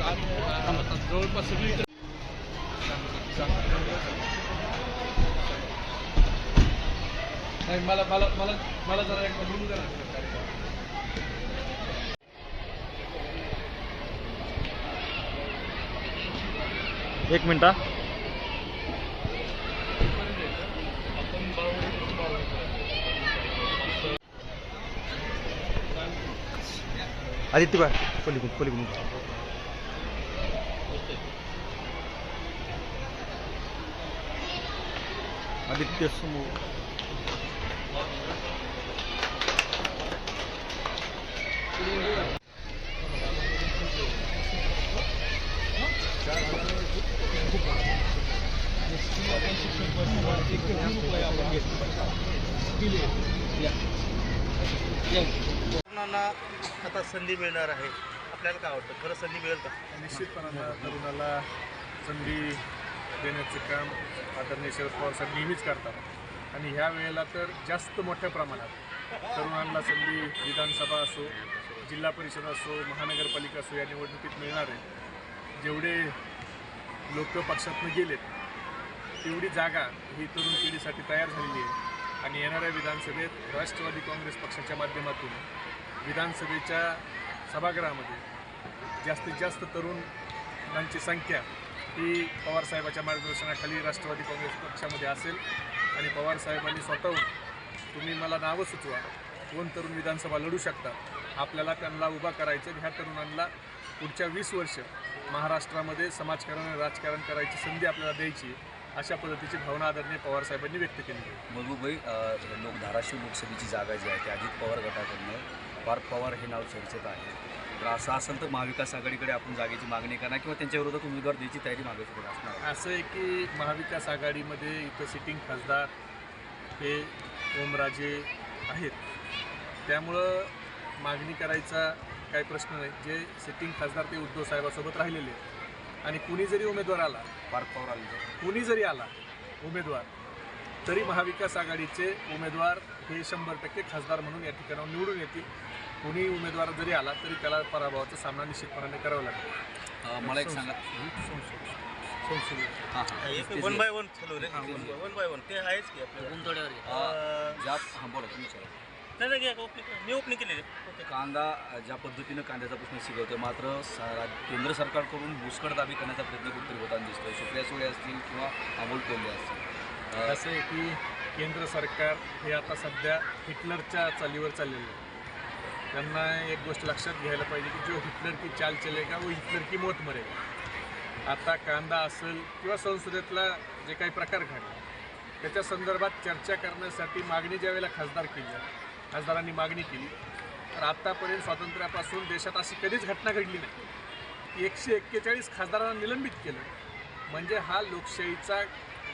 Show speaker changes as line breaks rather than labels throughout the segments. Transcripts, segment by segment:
जवळपास सगळी नाही मला मला मला मला जरा एकदा बोलू द्या ना
एक मिनटा आदित्य बाय पलीकडून पलीकडून. आदित्य समोर
तरुणांना आता संधी मिळणार आहे. आपल्याला काय वाटतं? खरं संधी मिळेल का?
निश्चितपणानं तरुणाला संधी देण्याचे काम आदरणीय शरद पवार साहेब नेहमीच करतात. आणि ह्या वेळेला तर जास्त मोठ्या प्रमाणात तरुणांना संधी विधानसभा असो जिल्हा परिषद असो महानगरपालिका असो या निवडणुकीत मिळणार. आहे जेवढे लोक पक्षातनं गेलेत तेवढी जागा ही तरुण पिढीसाठी तयार झालेली आहे. आणि येणाऱ्या विधानसभेत राष्ट्रवादी काँग्रेस पक्षाच्या माध्यमातून विधानसभेच्या सभागृहामध्ये जास्तीत जास्त तरुणांची संख्या ही पवारसाहेबाच्या मार्गदर्शनाखाली राष्ट्रवादी काँग्रेस पक्षामध्ये असेल आणि पवारसाहेबांनी स्वतःहून तुम्ही मला नावं सुचवा. कोण तरुण विधानसभा लढू शकतात. आपल्याला त्यांना उभा करायचं आणि ह्या तरुणांना पुढच्या वीस वर्ष महाराष्ट्रामध्ये समाजकारण आणि राजकारण करायची संधी आपल्याला द्यायची अशा पद्धतीची भावना आदरणीय पवारसाहेबांनी व्यक्त केली आहे.
लोक धाराशिव लोकसभेची जागा जी आहे ती अजित पवार गटाकडनं पार्थ पवार हे नाव चर्चेत आहे. असं असेल तर महाविकास आघाडीकडे आपण जागेची मागणी करणार किंवा त्यांच्या विरोधात उमेदवार द्यायची तयारी मागायची असणार.
असं आहे की महाविकास आघाडीमध्ये इथं सिटिंग खासदार हे ओमराजे आहेत त्यामुळं मागणी करायचा काही प्रश्न नाही जे सिटिंग खासदार ते उद्धव साहेबासोबत राहिलेले आहेत आणि कुणी जरी उमेदवार आला
पार्थ पवार आले.
कुणी जरी आला उमेदवार तरी महाविकास आघाडीचे उमेदवार हे शंभर टक्के खासदार म्हणून या ठिकाणावर निवडून येतील. कुणी उमेदवार जरी आला तरी त्याला पराभवाचा सामना निश्चितपणे करावा लागेल.
मला एक सांगा.
वन बाय वन चालू रे वन बाय वन ते आहेच की आपल्याला. मी ओपनिंग केलेली.
कांदा ज्या पद्धतीनं कांद्याचा प्रश्न शिकवतोय मात्र केंद्र सरकारकडून भुसकड दाबी करण्याचा प्रयत्न कुठेतरी होताना दिसतोय. सुप्रिया सुळे असतील किंवा अमोल कोल्हे असतील. जसे
असं आहे की केंद्र सरकार हे आता सध्या हिटलरच्या चालीवर चाललेलं आहे. त्यांना एक गोष्ट लक्षात घ्यायला पाहिजे की जो हिटलर की चाल चलेगा व हिटलर की मौत मरेगा. आता कांदा असेल किंवा संसदेतला जे काही प्रकार घडला त्याच्या संदर्भात चर्चा करण्यासाठी मागणी ज्यावेळेला खासदार केली खासदारांनी मागणी केली तर आत्तापर्यंत स्वातंत्र्यापासून देशात अशी कधीच घटना घडली नाही. एकशे एक्केचाळीस खासदारांना निलंबित केलं म्हणजे हा लोकशाहीचा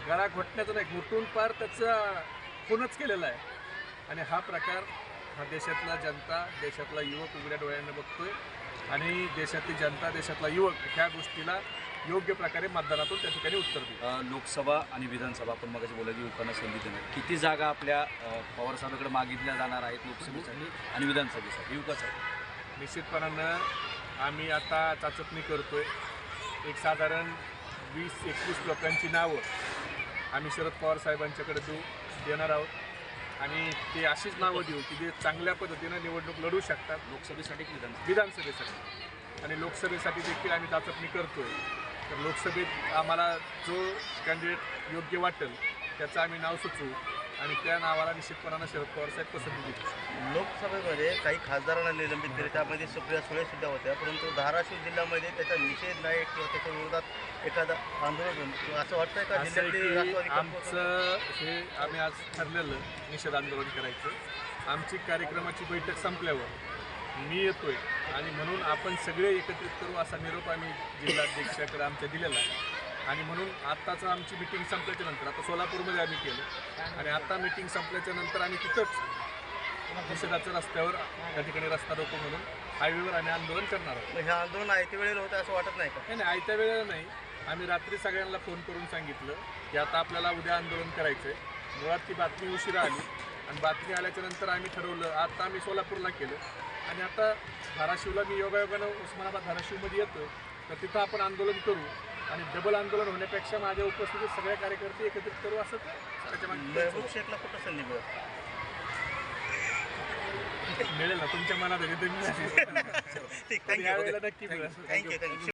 गळा घोटण्याचा नाही घोटून पार त्याचा खूनच केलेला आहे. आणि हा प्रकार हा देशातला जनता देशातला युवक उघड्या डोळ्यानं बघतोय. आणि देशातली जनता देशातला युवक ह्या गोष्टीला योग्य प्रकारे मतदानातून त्या ठिकाणी उत्तर देईल.
लोकसभा आणि विधानसभा आपण मगाशी बोला की युवकांना संधी देणार किती जागा आपल्या अ, पवार साहेबांकडे मागितल्या जाणार आहेत लोकसभेसाठी आणि विधानसभेसाठी? युवकासाठी
निश्चितपणानं आम्ही आता चाचपणी करतोय. एक साधारण वीस एकवीस लोकांची नावं आम्ही शरद पवार साहेबांच्याकडे देऊ देणार आहोत. आणि ते अशीच नावं देऊ की जे चांगल्या पद्धतीनं निवडणूक लढू शकतात.
लोकसभेसाठी की विधानसभा
विधानसभेसाठी. आणि लोकसभेसाठी देखील आम्ही चाचपणी करतोय. तर लोकसभेत आम्हाला जो कॅन्डिडेट योग्य वाटेल त्याचं आम्ही नाव सुचवू. आणि त्या नावाला निश्चितपणानं शरद पवार साहेब पसंती देतील
लोकसभेमध्ये काही खासदारांना निलंबित केले त्यामध्ये सुप्रिया सुळे सुद्धा होत्या परंतु धाराशिव जिल्ह्यामध्ये त्याचा निषेध नाही किंवा त्याच्या विरोधात एखादं आंदोलन असं वाटतंय का जिल्ह्यातली
आमचं हे आम्ही आज ठरलेलं निषेध आंदोलन करायचं. आमची कार्यक्रमाची बैठक संपल्यावर मी येतोय आणि म्हणून आपण सगळे एकत्रित करू असा निरोप आम्ही जिल्हाध्यक्षाकडे आमच्या दिलेला आहे. आणि म्हणून आत्ताचं आमची मिटिंग संपल्याच्या नंतर आता सोलापूरमध्ये आम्ही केलं. आणि आता मिटिंग संपल्याच्या नंतर आम्ही तिथंच निषेधाच्या रस्त्यावर त्या ठिकाणी रस्ता रोको म्हणून हायवेवर आम्ही आंदोलन करणार आहोत.
हे आंदोलन आयत्या वेळेला होतं असं वाटत नाही का?
नाही नाही आयत्या वेळेला नाही. आम्ही रात्री सगळ्यांना फोन करून सांगितलं की आता आपल्याला उद्या आंदोलन करायचं आहे मुळात ती बातमी उशिरा आली. आणि बातमी आल्याच्यानंतर आम्ही ठरवलं आता आम्ही सोलापूरला केलं. आणि आता धाराशिवला मी योगायोगानं उस्मानाबाद धाराशिवमध्ये येतो. तर तिथं आपण आंदोलन करू. आणि डबल आंदोलन होण्यापेक्षा माझ्या उपस्थितीत सगळे कार्यकर्ते एकत्रित करू असं त्याच्यामागे
महबूब शेखला कुठं संधी मिळत
मिळेल ना तुमच्या मनात तुम्ही यावेळेला नक्की मिळेल.
थँक्यू